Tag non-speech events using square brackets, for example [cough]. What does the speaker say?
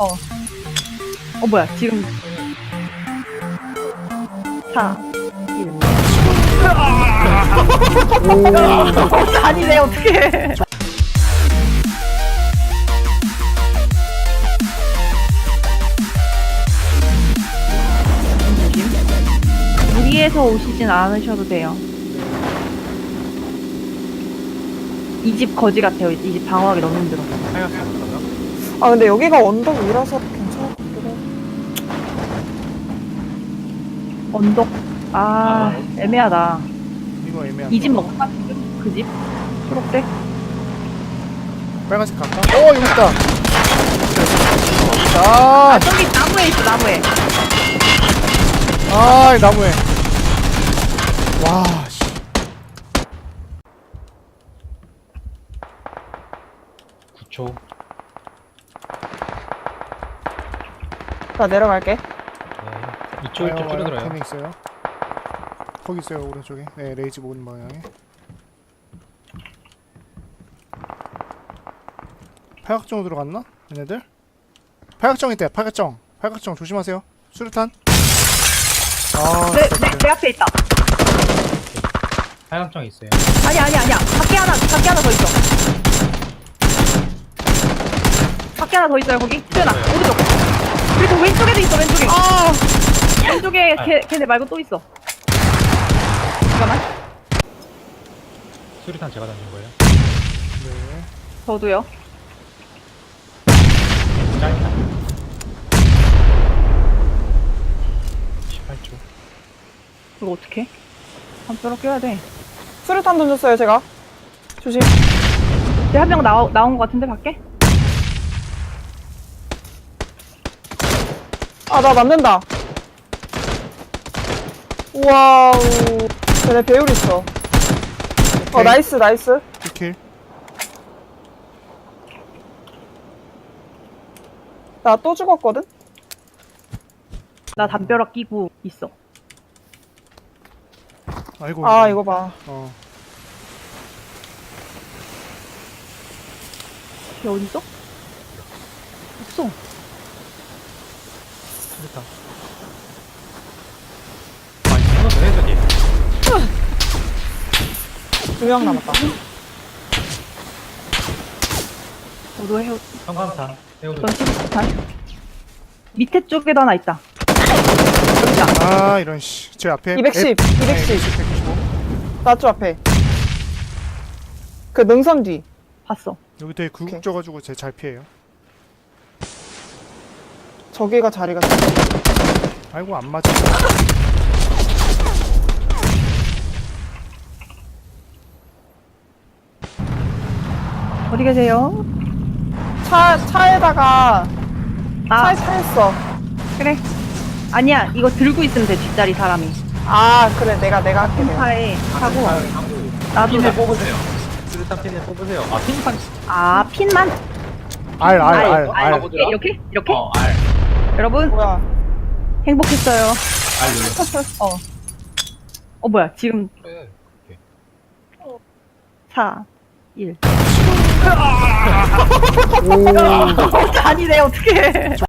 어. 어, 뭐야, 지금. 4, 1. 아니네, 어떡해. 무리해서 오시진 않으셔도 돼요. 이 집 거지 같아요. 이 집 방어하기 너무 힘들어. 아 근데 여기가 언덕 위라서 괜찮을 것 같기도 해. 언덕. 아, 애매하다. 이거 애매한 이집 거. 먹을까? 그 집? 초록색? 빨간색 갈까? 어 여기 있다 아, 아, 저기 나무에 있어, 나무에. 아, 이 나무에 와, 씨. 구초 나 내려갈게. 네. 이쪽 이쪽 줄어들어요 템이 있어요 거기 있어요 오른쪽에 네 레이지 모은 방향에 팔각정으로 들어갔나? 얘네들? 팔각정 있대 팔각정 팔각정 조심하세요 수류탄 아 내, 내, 내 앞에 있다. 하양정 있어요 아니, 아니, 아니야. 밖에 하나, 밖에 하나 더 있어. 밖에 하나 더 있어요, 거기. 수연아, 오른쪽. 그리고 왼쪽에도 있어, 왼쪽에. 아 왼쪽에 걔, 걔네 말고 또 있어. 잠깐만. 수류탄 제가 던진 거예요 네. 저도요. 짜증나 18초 이거 어떡해? 한뼈로 껴야 돼. 수류탄 던졌어요 제가. 조심. 한명 나온 것 같은데, 밖에? 아 나 맞는다. 와우. 쟤네 배율 있어. 어 오케이. 나이스 나이스. 2킬 나 또 죽었거든. 나 담벼락 끼고 있어. 아이고 아 이거 봐. 어 걔 어딨어? 없어. 수류탄 아니 하나 더 해야지 두명 남았다. 저도 해오, 성감탄 해오도 어떤 수류탄. 밑에 쪽에도 하나 있다. 여기 있다. 아 이런 씨 제 앞에 210, 210. 125 나쪽 앞에. 그 능선 뒤. 봤어. 여기 되게 굴곡져가지고 제 잘 피해요 저기가 자리가. 아이고 안 맞아 어디 계세요? 차 차에다가 아, 차에 차였어. 그래. 아니야, 이거 들고 있으면 돼, 뒷자리 사람이. 아 그래 내가 내가 할게 내가. 차에 타고. 나도. 핀을 뽑으세요 수류탄 핀을 뽑으세요 아 핀판 아, 핀만? 알 알 알, 알 알. 알 뭐더라? 이렇게? 이렇게? 어 알 여러분, 뭐야? 행복했어요. 알 눌러 [laughs] 어. 어, 뭐야, 지금 그래 4, 1. 오 아니네, 어떡해.